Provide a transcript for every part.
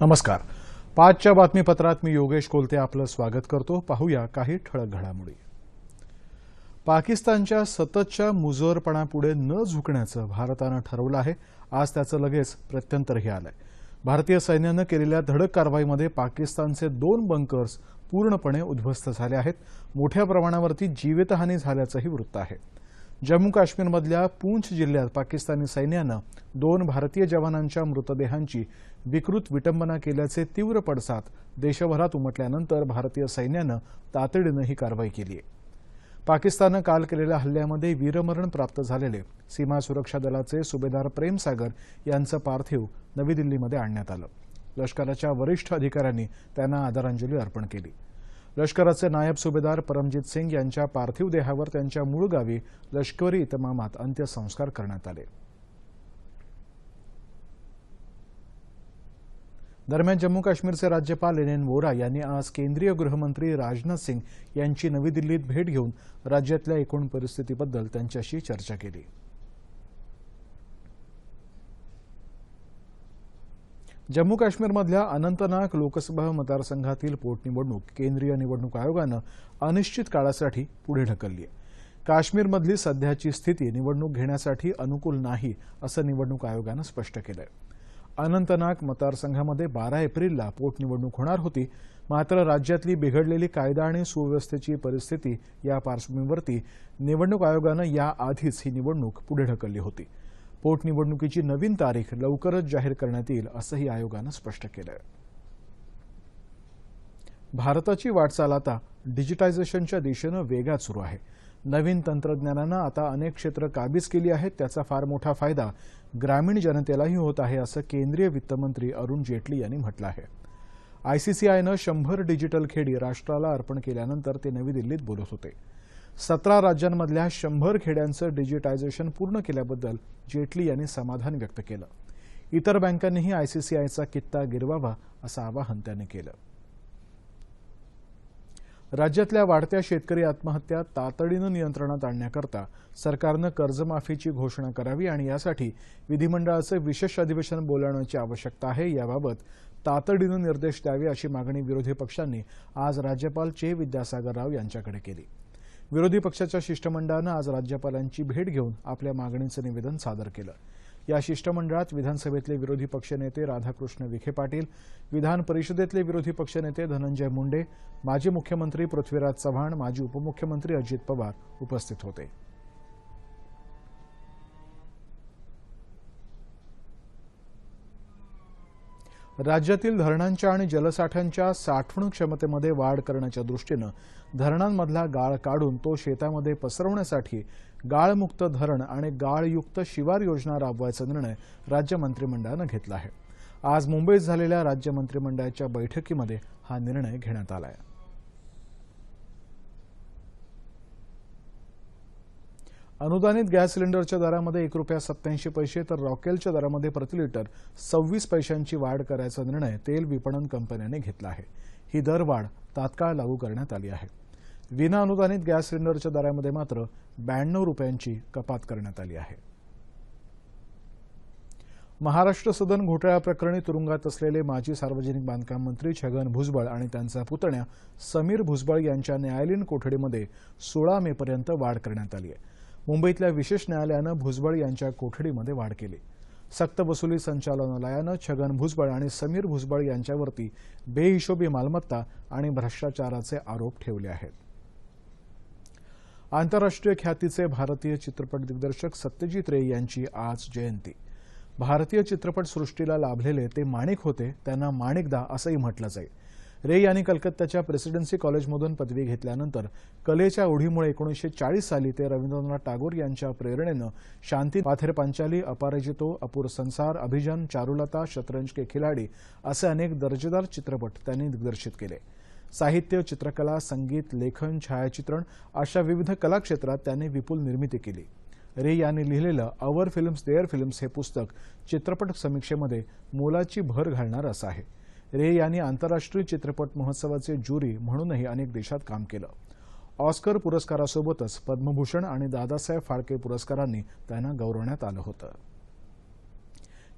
नमस्कार. पाचच्या बातमीपत्रात मी योगेश कोलते आपलं स्वागत करतो. पाहूया काही ठळक घडामोडी. पाकिस्तानच्या सततच्या मुजोरपणापुढे न झुकण्याचं भारतानं ठरवलं आहे. आज त्याचं लगेच प्रत्यंतरही आलंय. भारतीय सैन्यानं केलेल्या धडक कारवाईमध्ये पाकिस्तानचे दोन बंकर्स पूर्णपणे उद्ध्वस्त झाले आहेत. मोठ्या प्रमाणावरती जीवितहानी झाल्याचंही वृत्त आहे. जम्मू काश्मीरमधल्या पूंछ जिल्ह्यात पाकिस्तानी सैन्यानं दोन भारतीय जवानांच्या मृतदेहांची विकृत विटंबना केल्याचे तीव्र पडसाद देशभरात उमटल्यानंतर भारतीय सैन्यानं तातडीनं ही कारवाई केली आहे. पाकिस्ताननं काल केलेल्या हल्ल्यामध्ये वीरमरण प्राप्त झालेले सीमा सुरक्षा दलाचे सुभेदार प्रेमसागर यांचं पार्थिव नवी दिल्लीमध्ये आणण्यात आलं. लष्कराच्या वरिष्ठ अधिकाऱ्यांनी त्यांना आदरांजली अर्पण केली. लष्कराचे नायब सुभेदार परमजित सिंग यांच्या पार्थिव देहावर त्यांच्या मूळ गावी लष्करी इतमामात अंत्यसंस्कार करण्यात आले. दरम्यान जम्मू काश्मीरचे राज्यपाल एन एन वोरा यांनी आज केंद्रीय गृहमंत्री राजनाथ सिंग यांची नवी दिल्लीत भेट घेऊन राज्यातल्या एकूण परिस्थितीबद्दल त्यांच्याशी चर्चा केली. जम्मू काश्मीरमधल्या अनंतनाग लोकसभा मतदारसंघातील पोटनिवडणूक केंद्रीय निवडणूक आयोगानं अनिश्चित काळासाठी पुढे ढकलली आहे. काश्मीरमधली सध्याची स्थिती निवडणूक घेण्यासाठी अनुकूल नाही असं निवडणूक आयोगानं स्पष्ट केलंय. अनंतनाग मतदारसंघामध्ये बारा एप्रिलला पोटनिवडणूक होणार होती. मात्र राज्यातली बिघडलेली कायदा आणि सुव्यवस्थेची परिस्थिती या पार्श्वभूमीवरती निवडणूक आयोगानं याआधीच ही निवडणूक पुढे ढकलली होती. पोटनिवडणुकीची नवीन तारीख लवकरच जाहीर करण्यात येईल असंही आयोगानं स्पष्ट केलं भारताची वाटचाल आता डिजिटायझेशनच्या दिशेनं वेगात सुरू आहे. नवीन तंत्रज्ञानानं आता अनेक क्षेत्र काबीज केली आहेत त्याचा फार मोठा फायदा ग्रामीण जनतेलाही होत आहे असं केंद्रीय वित्तमंत्री अरुण जेटली यांनी म्हटलं आहे. आयसीसीआयनं शंभर डिजिटल खेडी राष्ट्राला अर्पण केल्यानंतर ते नवी दिल्लीत बोलत होते. सतरा राज्यांमधल्या शंभर खेड्यांचं डिजिटायझेशन पूर्ण केल्याबद्दल जेटली यांनी समाधान व्यक्त केलं. इतर बँकांनीही आयसीसीआयचा कित्ता गिरवावा असं आवाहन त्यांनी केलं. राज्यातल्या वाढत्या शेतकरी आत्महत्या तातडीनं नियंत्रणात आणण्याकरता सरकारनं कर्जमाफीची घोषणा करावी आणि यासाठी विधिमंडळाचं विशेष अधिवेशन बोलावण्याची आवश्यकता आहे याबाबत तातडीनं निर्देश द्यावे अशी मागणी विरोधी पक्षांनी आज राज्यपाल चे विद्यासागर राव यांच्याकडे केली. विरोधी पक्षाच्या शिष्टमंडळानं आज राज्यपालांची भेट घेऊन आपल्या मागणीचं निवेदन सादर केलं. या शिष्टमंडळात विधानसभेतले विरोधी पक्षनेते राधाकृष्ण विखे पाटील विधान परिषदेतले विरोधी पक्षनेते धनंजय मुंडे माजी मुख्यमंत्री पृथ्वीराज चव्हाण माजी उपमुख्यमंत्री अजित पवार उपस्थित होते. राज्यातील धरणांच्या आणि जलसाठ्यांच्या साठवण क्षमतेमध्ये वाढ करण्याच्या दृष्टीनं धरणांमधला गाळ काढून तो शेतामध्ये पसरवण्यासाठी गाळमुक्त धरण आणि गाळयुक्त शिवार योजना राबवायचा निर्णय राज्य मंत्रिमंडळानं घेतला आहे. आज मुंबईत झालेल्या राज्य मंत्रिमंडळाच्या बैठकीमध्ये हा निर्णय घेण्यात आला आहे अनुदानित गॅस सिलेंडरच्या दरामध्ये एक रुपया सत्याऐंशी पैसे तर रॉकेलच्या दरामध्ये प्रति लिटर सव्वीस पैशांची वाढ करायचा निर्णय तेल विपणन कंपन्याने घेतला आहे. ही दरवाढ तात्काळ लागू करण्यात आली आहे. विना अनुदानित गॅस सिलेंडरच्या दरामध्ये मात्र ब्याण्णव रुपयांची कपात करण्यात आली आहे. महाराष्ट्र सदन घोटाळ्याप्रकरणी तुरुंगात असलेले माजी सार्वजनिक बांधकाम मंत्री छगन भुजबळ आणि त्यांचा पुतण्या समीर भुजबळ यांच्या न्यायालयीन कोठडीमध्ये सोळा मेपर्यंत वाढ करण्यात आली आहे. मुंबईतल्या विशेष न्यायालयानं भुजबळ यांच्या कोठडीमध्ये वाढ केली. सक्तवसुली संचालनालयानं छगन भुजबळ आणि समीर भुजबळ यांच्यावरती बेहिशोबी मालमत्ता आणि भ्रष्टाचाराचे आरोप ठेवले आहेत. आंतरराष्ट्रीय ख्यातीचे भारतीय चित्रपट दिग्दर्शक सत्यजित रे यांची आज जयंती. भारतीय चित्रपट सृष्टीला लाभलेले ते माणिक होते त्यांना माणिकदा असंही म्हटलं जाईल रे यांनी कलकत्त्याच्या प्रेसिडेन्सी कॉलेजमधून पदवी घेतल्यानंतर कलेच्या ओढीमुळे एकोणीसशे चाळीस साली ते रवींद्रनाथ टागोर यांच्या प्रेरणेनं शांती पाथेर पांचाली अपराजितो अपूर संसार अभिजन चारुलता शतरंज के खिलाडी असे अनेक दर्जेदार चित्रपट त्यांनी दिग्दर्शित केले. साहित्य चित्रकला संगीत लेखन छायाचित्रण अशा विविध कलाक्षेत्रात त्यांनी विपुल निर्मिती केली. रे यांनी लिहिलेलं अवर फिल्म्स देअर फिल्म्स हे पुस्तक चित्रपट समीक्षेमध्ये मोलाची भर घालणार असं आहे. रे यांनी आंतरराष्ट्रीय चित्रपट महोत्सवाचे ज्युरी म्हणूनही अनेक देशात काम केलं. ऑस्कर पुरस्कारासोबतच पद्मभूषण आणि दादासाहेब फाळके पुरस्कारांनी त्यांना गौरवण्यात आलं होतं.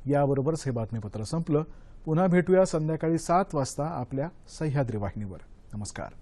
याबरोबरच हे बातमीपत्र संपलं. पुन्हा भेटूया संध्याकाळी सात वाजता आपल्या सह्याद्री वाहिनीवर. नमस्कार.